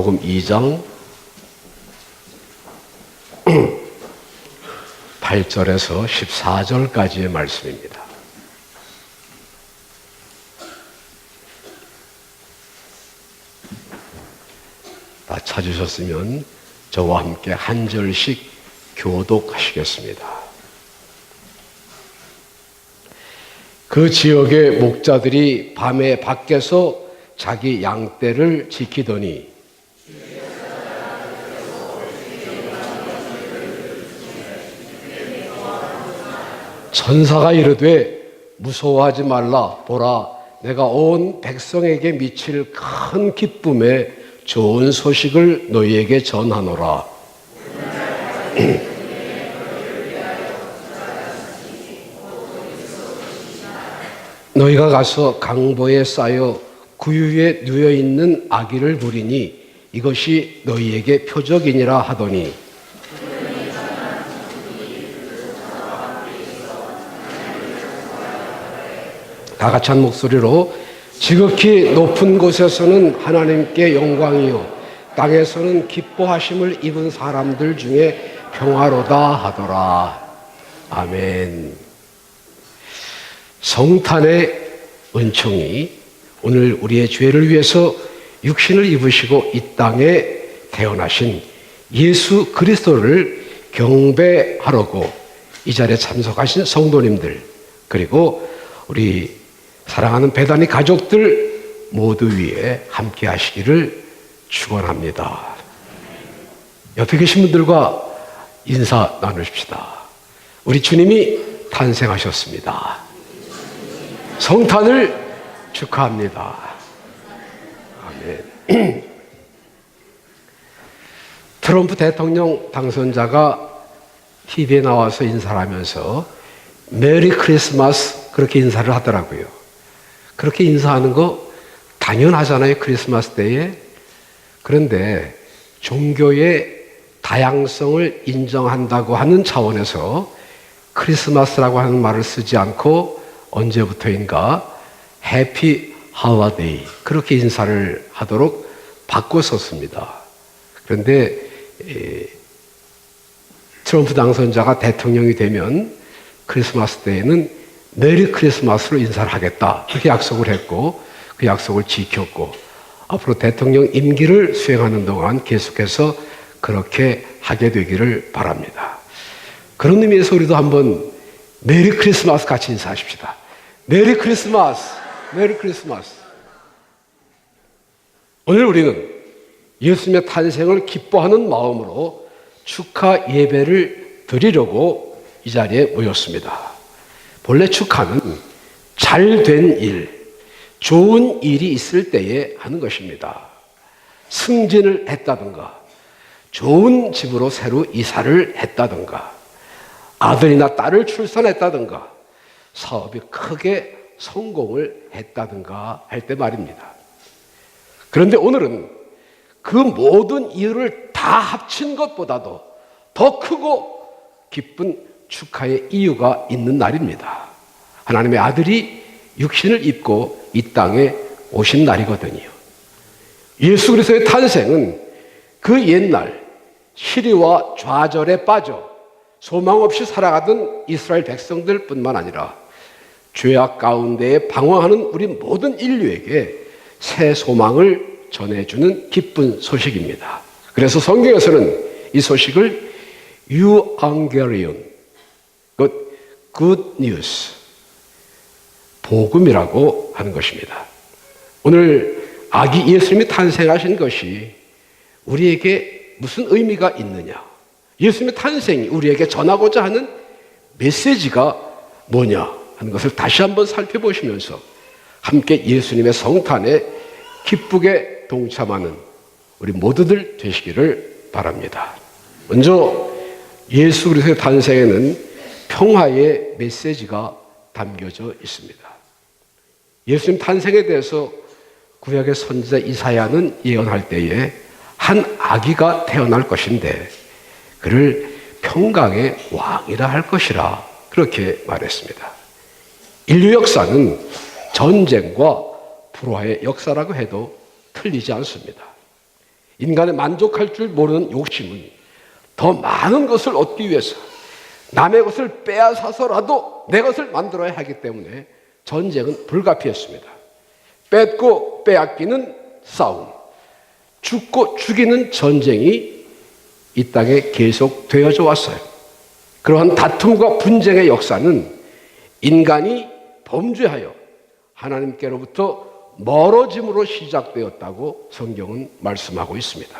복음 2장 8절에서 14절까지의 말씀입니다. 다 찾으셨으면 저와 함께 한 절씩 교독하시겠습니다. 그 지역의 목자들이 밤에 밖에서 자기 양떼를 지키더니 천사가 이르되 무서워하지 말라. 보라 내가 온 백성에게 미칠 큰 기쁨에 좋은 소식을 너희에게 전하노라. 너희가 가서 강보에 쌓여 구유에 누여 있는 아기를 부리니 이것이 너희에게 표적이니라 하더니 다 같이 한 목소리로 지극히 높은 곳에서는 하나님께 영광이요 땅에서는 기뻐하심을 입은 사람들 중에 평화로다 하더라. 아멘. 성탄의 은총이 오늘 우리의 죄를 위해서 육신을 입으시고 이 땅에 태어나신 예수 그리스도를 경배하려고 이 자리에 참석하신 성도님들 그리고 우리 사랑하는 배단이 가족들 모두 위에 함께 하시기를 축원합니다. 옆에 계신 분들과 인사 나누십시다. 우리 주님이 탄생하셨습니다. 성탄을 축하합니다. 아멘. 트럼프 대통령 당선자가 TV에 나와서 인사를 하면서 메리 크리스마스 그렇게 인사를 하더라고요. 그렇게 인사하는 거 당연하잖아요. 크리스마스 때에. 그런데 종교의 다양성을 인정한다고 하는 차원에서 크리스마스라고 하는 말을 쓰지 않고 언제부터인가 해피 할라데이 그렇게 인사를 하도록 바꿔 썼습니다. 그런데 에, 트럼프 당선자가 대통령이 되면 크리스마스 때에는 메리 크리스마스로 인사를 하겠다 그렇게 약속을 했고 그 약속을 지켰고 앞으로 대통령 임기를 수행하는 동안 계속해서 그렇게 하게 되기를 바랍니다. 그런 의미에서 우리도 한번 메리 크리스마스 같이 인사하십시다. 메리 크리스마스, 메리 크리스마스. 오늘 우리는 예수님의 탄생을 기뻐하는 마음으로 축하 예배를 드리려고 이 자리에 모였습니다. 본래 축하는 잘 된 일, 좋은 일이 있을 때에 하는 것입니다. 승진을 했다든가, 좋은 집으로 새로 이사를 했다든가, 아들이나 딸을 출산했다든가, 사업이 크게 성공을 했다든가 할 때 말입니다. 그런데 오늘은 그 모든 이유를 다 합친 것보다도 더 크고 기쁜 축하의 이유가 있는 날입니다. 하나님의 아들이 육신을 입고 이 땅에 오신 날이거든요. 예수 그리스도의 탄생은 그 옛날 시리와 좌절에 빠져 소망 없이 살아가던 이스라엘 백성들 뿐만 아니라 죄악 가운데에 방황하는 우리 모든 인류에게 새 소망을 전해주는 기쁜 소식입니다. 그래서 성경에서는 이 소식을 유앙게리온, good news, 복음이라고 하는 것입니다. 오늘 아기 예수님이 탄생하신 것이 우리에게 무슨 의미가 있느냐? 예수님의 탄생이 우리에게 전하고자 하는 메시지가 뭐냐 하는 것을 다시 한번 살펴보시면서 함께 예수님의 성탄에 기쁘게 동참하는 우리 모두들 되시기를 바랍니다. 먼저 예수 그리스도의 탄생에는 평화의 메시지가 담겨져 있습니다. 예수님 탄생에 대해서 구약의 선지자 이사야는 예언할 때에 한 아기가 태어날 것인데 그를 평강의 왕이라 할 것이라 그렇게 말했습니다. 인류 역사는 전쟁과 불화의 역사라고 해도 틀리지 않습니다. 인간의 만족할 줄 모르는 욕심은 더 많은 것을 얻기 위해서 남의 것을 빼앗아서라도 내 것을 만들어야 하기 때문에 전쟁은 불가피했습니다. 뺏고 빼앗기는 싸움, 죽고 죽이는 전쟁이 이 땅에 계속 되어져 왔어요. 그러한 다툼과 분쟁의 역사는 인간이 범죄하여 하나님께로부터 멀어짐으로 시작되었다고 성경은 말씀하고 있습니다.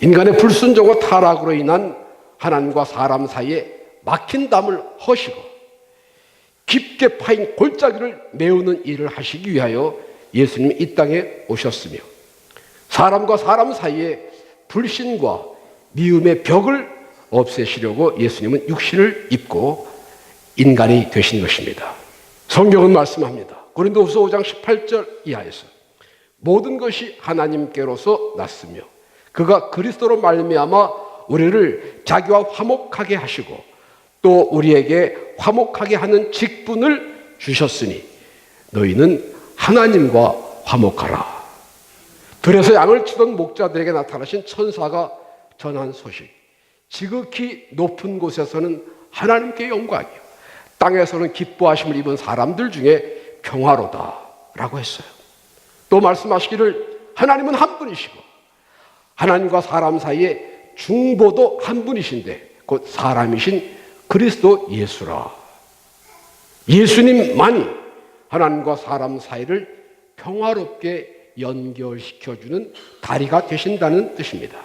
인간의 불순종과 타락으로 인한 하나님과 사람 사이에 막힌 담을 허시고 깊게 파인 골짜기를 메우는 일을 하시기 위하여 예수님이 이 땅에 오셨으며 사람과 사람 사이에 불신과 미움의 벽을 없애시려고 예수님은 육신을 입고 인간이 되신 것입니다. 성경은 말씀합니다. 고린도후서 5장 18절 이하에서 모든 것이 하나님께로서 났으며 그가 그리스도로 말미암아 우리를 자기와 화목하게 하시고 또 우리에게 화목하게 하는 직분을 주셨으니 너희는 하나님과 화목하라. 들에서 양을 치던 목자들에게 나타나신 천사가 전한 소식. 지극히 높은 곳에서는 하나님께 영광이요. 땅에서는 기뻐하심을 입은 사람들 중에 평화로다 라고 했어요. 또 말씀하시기를 하나님은 한 분이시고 하나님과 사람 사이에 중보도 한 분이신데 곧 사람이신 그리스도 예수라. 예수님만이 하나님과 사람 사이를 평화롭게 연결시켜주는 다리가 되신다는 뜻입니다.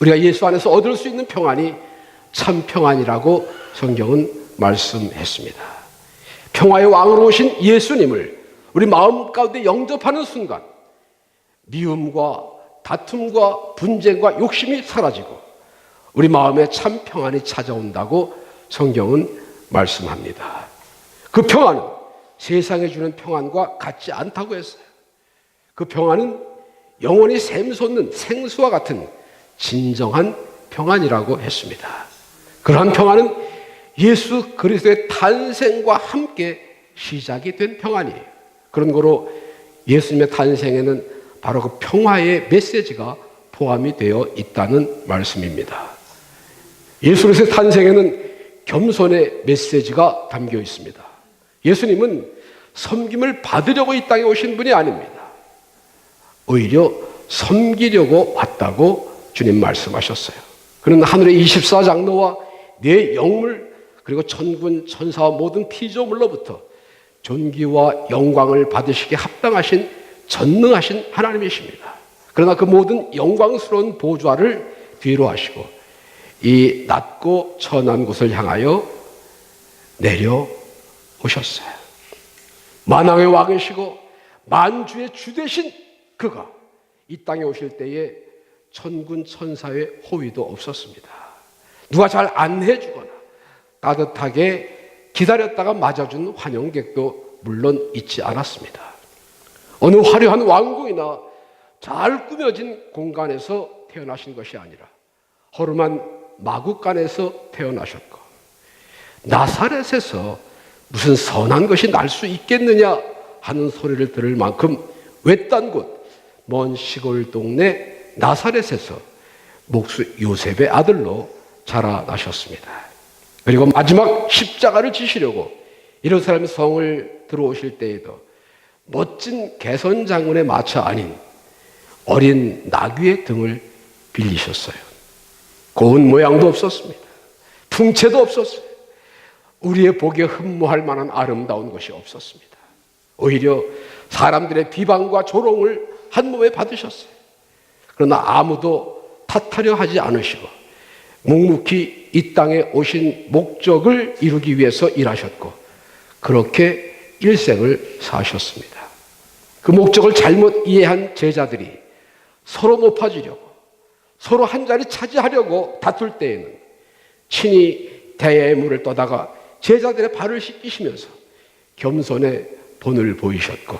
우리가 예수 안에서 얻을 수 있는 평안이 참 평안이라고 성경은 말씀했습니다. 평화의 왕으로 오신 예수님을 우리 마음 가운데 영접하는 순간 미움과 다툼과 분쟁과 욕심이 사라지고 우리 마음에 참 평안이 찾아온다고 성경은 말씀합니다. 그 평안은 세상에 주는 평안과 같지 않다고 했어요. 그 평안은 영원히 샘솟는 생수와 같은 진정한 평안이라고 했습니다. 그러한 평안은 예수 그리스도의 탄생과 함께 시작이 된 평안이에요. 그런 거로 예수님의 탄생에는 바로 그 평화의 메시지가 포함이 되어 있다는 말씀입니다. 예수 그리스도의 탄생에는 겸손의 메시지가 담겨 있습니다. 예수님은 섬김을 받으려고 이 땅에 오신 분이 아닙니다. 오히려 섬기려고 왔다고 주님 말씀하셨어요. 그는 하늘의 24장로와 네 영물 그리고 천군 천사와 모든 피조물로부터 존귀와 영광을 받으시기에 합당하신 전능하신 하나님이십니다. 그러나 그 모든 영광스러운 보좌를 뒤로 하시고 이 낮고 천한 곳을 향하여 내려오셨어요. 만왕의 왕이시고 만주의 주 되신 그가 이 땅에 오실 때에 천군 천사의 호위도 없었습니다. 누가 잘 안내해주거나 따뜻하게 기다렸다가 맞아준 환영객도 물론 있지 않았습니다. 어느 화려한 왕궁이나 잘 꾸며진 공간에서 태어나신 것이 아니라 허름한 마국간에서 태어나셨고 나사렛에서 무슨 선한 것이 날 수 있겠느냐 하는 소리를 들을 만큼 외딴 곳, 먼 시골 동네 나사렛에서 목수 요셉의 아들로 자라나셨습니다. 그리고 마지막 십자가를 지시려고 예루살렘 성을 들어오실 때에도 멋진 개선 장군의 마차 아닌 어린 나귀의 등을 빌리셨어요. 고운 모양도 없었습니다. 풍채도 없었어요. 우리의 보기에 흠모할 만한 아름다운 것이 없었습니다. 오히려 사람들의 비방과 조롱을 한 몸에 받으셨어요. 그러나 아무도 탓하려 하지 않으시고 묵묵히 이 땅에 오신 목적을 이루기 위해서 일하셨고 그렇게 일생을 사셨습니다. 그 목적을 잘못 이해한 제자들이 서로 높아지려고 서로 한 자리 차지하려고 다툴 때에는 친히 대야의 물을 떠다가 제자들의 발을 씻기시면서 겸손의 본을 보이셨고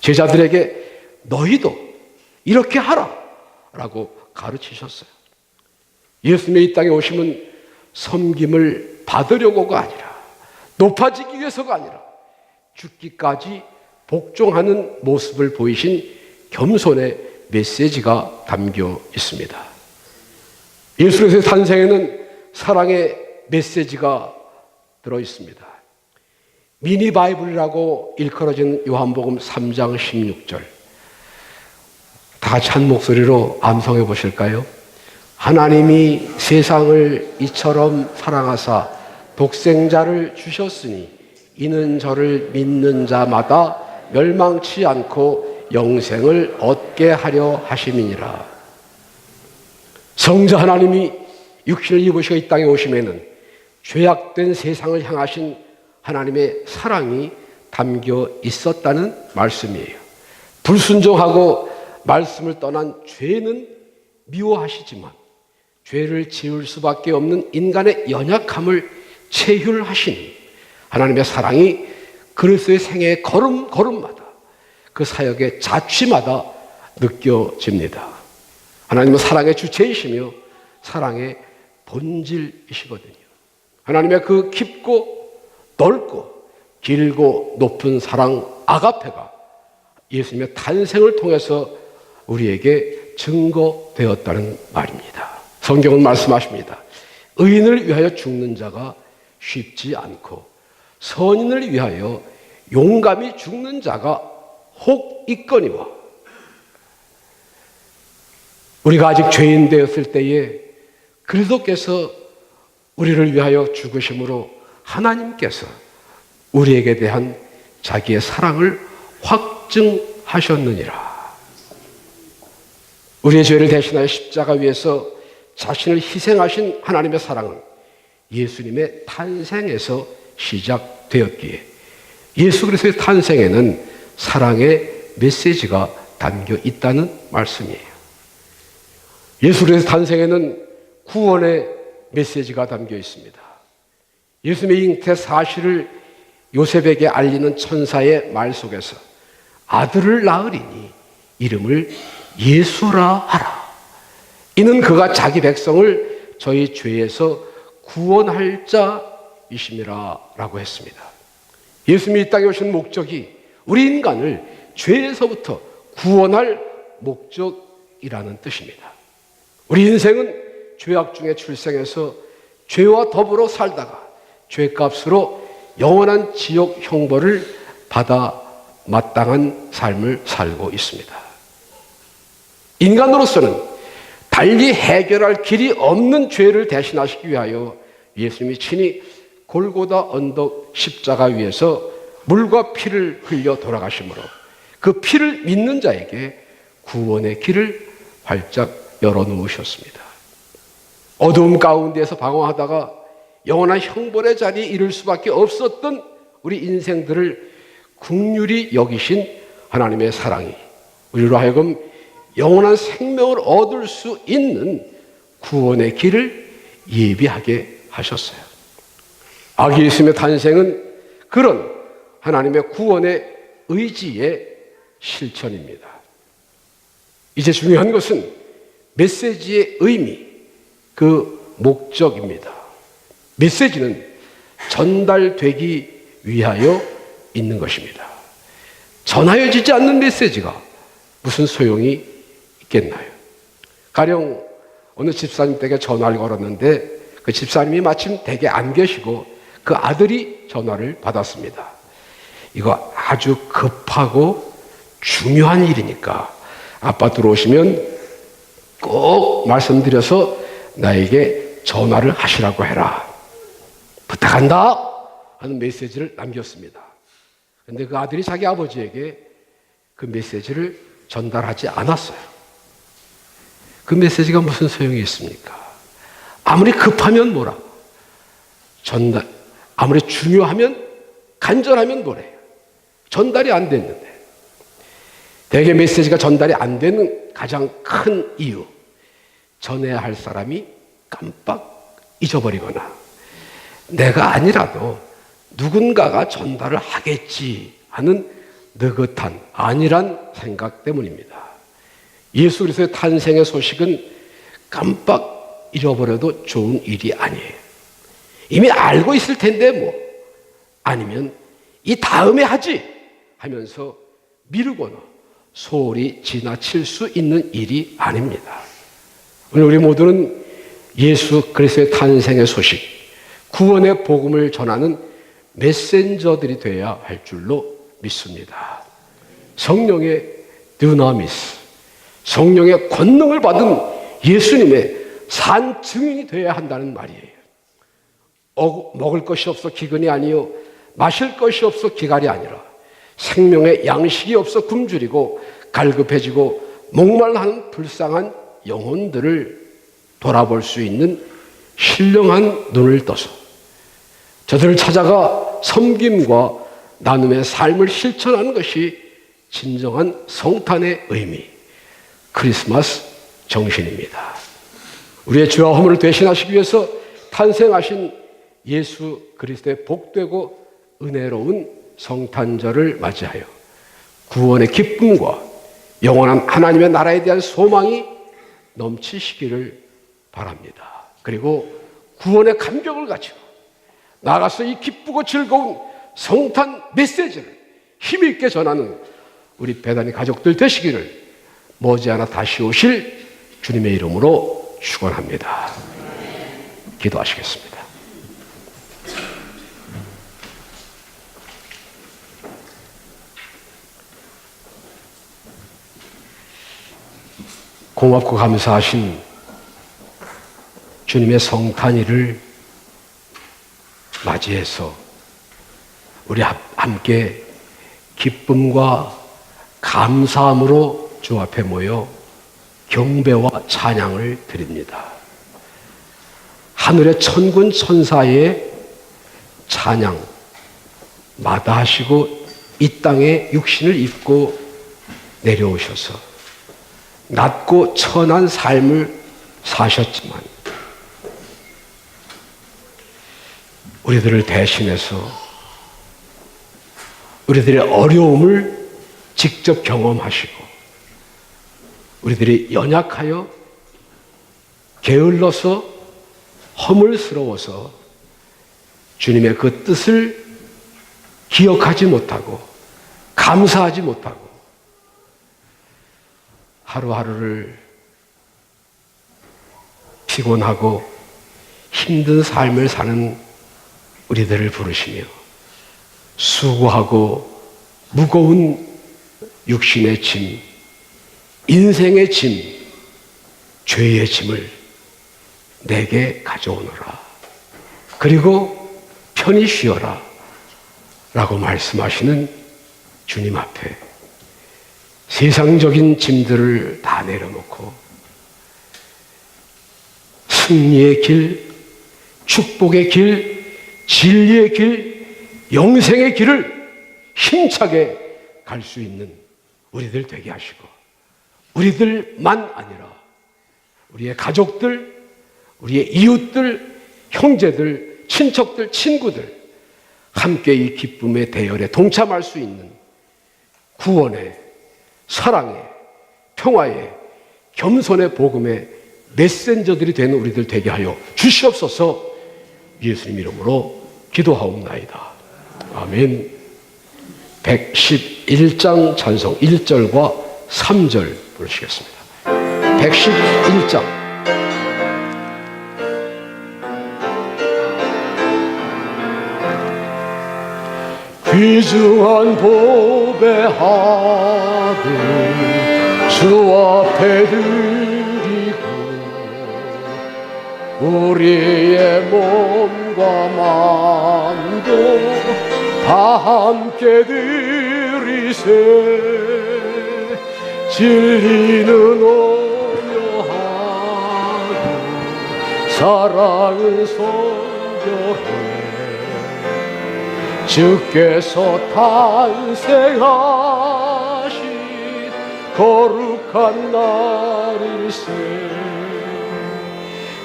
제자들에게 너희도 이렇게 하라 라고 가르치셨어요. 예수님의 이 땅에 오심은 섬김을 받으려고가 아니라 높아지기 위해서가 아니라 죽기까지 복종하는 모습을 보이신 겸손의 메시지가 담겨 있습니다. 예수 그리스도의 탄생에는 사랑의 메시지가 들어 있습니다. 미니 바이블이라고 일컬어진 요한복음 3장 16절. 다한 목소리로 암송해 보실까요? 하나님이 세상을 이처럼 사랑하사 독생자를 주셨으니 이는 저를 믿는 자마다 멸망치 않고 영생을 얻게 하려 하심이니라. 성자 하나님이 육신을 입으시고 이 땅에 오심에는 죄악된 세상을 향하신 하나님의 사랑이 담겨 있었다는 말씀이에요. 불순종하고 말씀을 떠난 죄는 미워하시지만 죄를 지을 수밖에 없는 인간의 연약함을 체휼하신 하나님의 사랑이 그리스도의 생애의 걸음 걸음마다 그 사역의 자취마다 느껴집니다. 하나님은 사랑의 주체이시며 사랑의 본질이시거든요. 하나님의 그 깊고 넓고 길고 높은 사랑 아가페가 예수님의 탄생을 통해서 우리에게 증거되었다는 말입니다. 성경은 말씀하십니다. 의인을 위하여 죽는 자가 쉽지 않고 선인을 위하여 용감히 죽는 자가 혹 있거니와 우리가 아직 죄인 되었을 때에 그리스도께서 우리를 위하여 죽으심으로 하나님께서 우리에게 대한 자기의 사랑을 확증하셨느니라. 우리의 죄를 대신하여 십자가 위에서 자신을 희생하신 하나님의 사랑은 예수님의 탄생에서 시작되었기에 예수 그리스도의 탄생에는 사랑의 메시지가 담겨 있다는 말씀이에요. 예수 그리스도의 탄생에는 구원의 메시지가 담겨 있습니다. 예수님의 잉태 사실을 요셉에게 알리는 천사의 말 속에서 아들을 낳으리니 이름을 예수라 하라. 이는 그가 자기 백성을 저희 죄에서 구원할 자 이심이라 라고 했습니다. 예수님이 이 땅에 오신 목적이 우리 인간을 죄에서부터 구원할 목적이라는 뜻입니다. 우리 인생은 죄악 중에 출생해서 죄와 더불어 살다가 죄값으로 영원한 지옥 형벌을 받아 마땅한 삶을 살고 있습니다. 인간으로서는 달리 해결할 길이 없는 죄를 대신하시기 위하여 예수님이 친히 골고다 언덕 십자가 위에서 물과 피를 흘려 돌아가심으로 그 피를 믿는 자에게 구원의 길을 활짝 열어놓으셨습니다. 어두움 가운데서 방황하다가 영원한 형벌의 자리에 이를 수밖에 없었던 우리 인생들을 국률이 여기신 하나님의 사랑이 우리로 하여금 영원한 생명을 얻을 수 있는 구원의 길을 예비하게 하셨어요. 아기 예수님의 탄생은 그런 하나님의 구원의 의지의 실천입니다. 이제 중요한 것은 메시지의 의미, 그 목적입니다. 메시지는 전달되기 위하여 있는 것입니다. 전하여지지 않는 메시지가 무슨 소용이 있겠나요? 가령 어느 집사님 댁에 전화를 걸었는데 그 집사님이 마침 댁에 안 계시고 그 아들이 전화를 받았습니다. 이거 아주 급하고 중요한 일이니까 아빠 들어오시면 꼭 말씀드려서 나에게 전화를 하시라고 해라. 부탁한다! 하는 메시지를 남겼습니다. 근데 그 아들이 자기 아버지에게 그 메시지를 전달하지 않았어요. 그 메시지가 무슨 소용이 있습니까? 아무리 급하면 뭐라? 전달, 아무리 중요하면, 간절하면 뭐래요? 전달이 안 됐는데. 대개 메시지가 전달이 안 되는 가장 큰 이유. 전해야 할 사람이 깜빡 잊어버리거나 내가 아니라도 누군가가 전달을 하겠지 하는 느긋한 안일한 생각 때문입니다. 예수 그리스도의 탄생의 소식은 깜빡 잊어버려도 좋은 일이 아니에요. 이미 알고 있을 텐데 뭐 아니면 이 다음에 하지 하면서 미루거나 소홀히 지나칠 수 있는 일이 아닙니다. 오늘 우리 모두는 예수 그리스도의 탄생의 소식, 구원의 복음을 전하는 메신저들이 되어야 할 줄로 믿습니다. 성령의 드나미스, 성령의 권능을 받은 예수님의 산 증인이 되어야 한다는 말이에요. 어, 먹을 것이 없어 기근이 아니요 마실 것이 없어 기갈이 아니라 생명의 양식이 없어 굶주리고 갈급해지고 목말라하는 불쌍한 영혼들을 돌아볼 수 있는 신령한 눈을 떠서 저들을 찾아가 섬김과 나눔의 삶을 실천하는 것이 진정한 성탄의 의미, 크리스마스 정신입니다. 우리의 죄와 허물을 대신하시기 위해서 탄생하신 예수 그리스도의 복되고 은혜로운 성탄절을 맞이하여 구원의 기쁨과 영원한 하나님의 나라에 대한 소망이 넘치시기를 바랍니다. 그리고 구원의 감격을 가지고 나가서 이 기쁘고 즐거운 성탄 메시지를 힘있게 전하는 우리 배단의 가족들 되시기를 머지않아 다시 오실 주님의 이름으로 축원합니다. 기도하시겠습니다. 고맙고 감사하신 주님의 성탄일을 맞이해서 우리 함께 기쁨과 감사함으로 주 앞에 모여 경배와 찬양을 드립니다. 하늘의 천군 천사의 찬양 마다하시고 이 땅에 육신을 입고 내려오셔서 낮고 천한 삶을 사셨지만 우리들을 대신해서 우리들의 어려움을 직접 경험하시고 우리들이 연약하여 게을러서 허물스러워서 주님의 그 뜻을 기억하지 못하고 감사하지 못하고 하루하루를 피곤하고 힘든 삶을 사는 우리들을 부르시며 수고하고 무거운 육신의 짐, 인생의 짐, 죄의 짐을 내게 가져오너라. 그리고 편히 쉬어라. 라고 말씀하시는 주님 앞에 세상적인 짐들을 다 내려놓고 승리의 길, 축복의 길, 진리의 길, 영생의 길을 힘차게 갈 수 있는 우리들 되게 하시고 우리들만 아니라 우리의 가족들, 우리의 이웃들, 형제들, 친척들, 친구들 함께 이 기쁨의 대열에 동참할 수 있는 구원의 사랑의 평화의 겸손의 복음의 메신저들이 되는 우리들 되게 하여 주시옵소서 예수님 이름으로 기도하옵나이다. 아멘. 111장 찬송 1절과 3절 부르시겠습니다. 111장 귀중한 보배 하들 주 앞에 드리고 우리의 몸과 마음도 다 함께 드리세. 진리는 오묘하고 사랑은 성결해. 주께서 탄생하신 거룩한 날일세.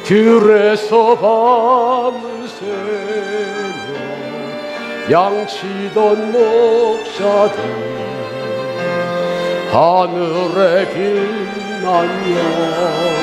들에서 밤을 새며 양치던 목자들 하늘에 빛난 영